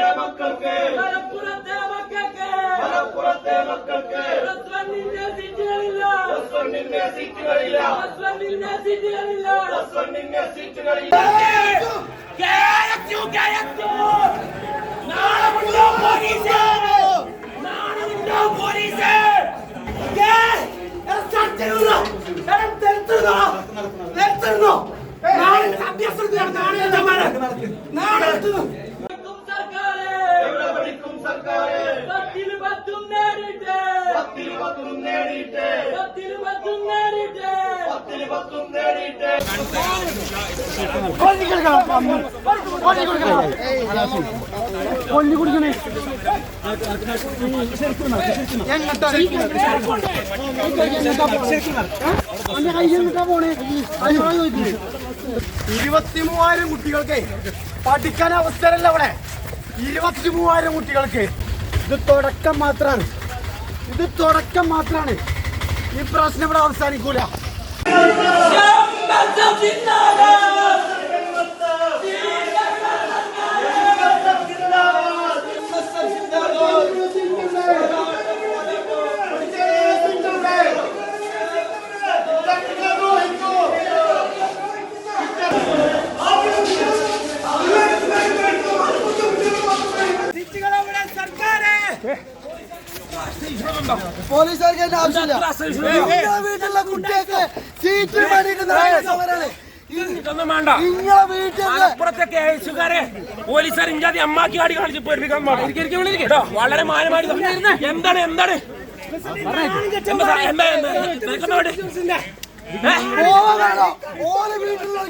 മലപ്പുറത്തെ മക്കൾക്ക്. മലപ്പുറത്തെ മക്കൾക്ക്. മലപ്പുറത്തെ മക്കൾക്ക്. പ്ലസ് വണ്ണിന്റെ സീറ്റുകളില്ല. പ്ലസ് വണ്ണിന്റെ സീറ്റുകളില്ല. പ്ലസ്? വണ്ണിന്റെ സീറ്റുകളില്ല പ്ലസ്? വണ്ണിന്റെ സീറ്റുകളില്ല നാളെ കേരളത്തിൽ നാളെ പോലീസ് നാളെ പോലീസ് നാളെ പഠിക്കും സർക്കാര്. പത്തിൽ പത്തും നേരിട്ട്. പത്തിൽ പത്തും നേടിയിട്ട് പത്തിൽ പത്തും നേരിട്ട്. പത്തിൽ പത്തും നേടിയിട്ട് ഇരുപത്തി മൂവായിരം കുട്ടികൾക്ക് പഠിക്കാൻ അവസരമല്ല അവിടെ ഇരുപത്തി മൂവായിരം കുട്ടികൾക്ക്. ഇത് തുടക്കം മാത്രമാണ് ഇത് തുടക്കം മാത്രമാണ് ഈ പ്രശ്നം ഇവിടെ അവസാനിക്കൂല. പോലീസുകാർക്ക് അതിന്റെ ആവശ്യമില്ല വീട്ടിലുള്ള കുട്ടിയൊക്കെ സീറ്റ് മേടിക്കുന്ന സമരാണ് ഇതൊന്നും വേണ്ട നിങ്ങളെ വീട്ടിൽ മലപ്പുറത്തെ കേസുകാരെ പോലീസുകാർ ഇഞ്ചാതി അമ്മാക്കി ആടി കാണിച്ച് പേടിപ്പിക്കാൻ വളരെ മാനമായി എന്താണ് എന്താണ് എന്താ എന്താ വീട്ടിലുള്ള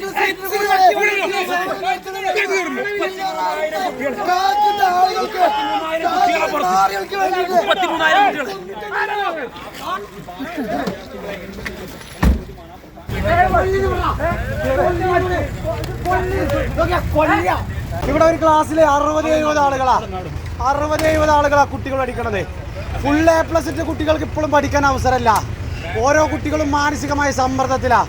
ഇവിടെ ഒരു ക്ലാസ്സിൽ അറുപത് എഴുപത് ആളുകളാ. അറുപത് എഴുപത് ആളുകളാ കുട്ടികൾ പഠിക്കണത്. ഫുൾ എ പ്ലസ് ഇട്ട് കുട്ടികൾക്ക് ഇപ്പോഴും പഠിക്കാൻ അവസരമല്ല. ഓരോ കുട്ടികളും മാനസികമായ സമ്മർദ്ദത്തിലാ.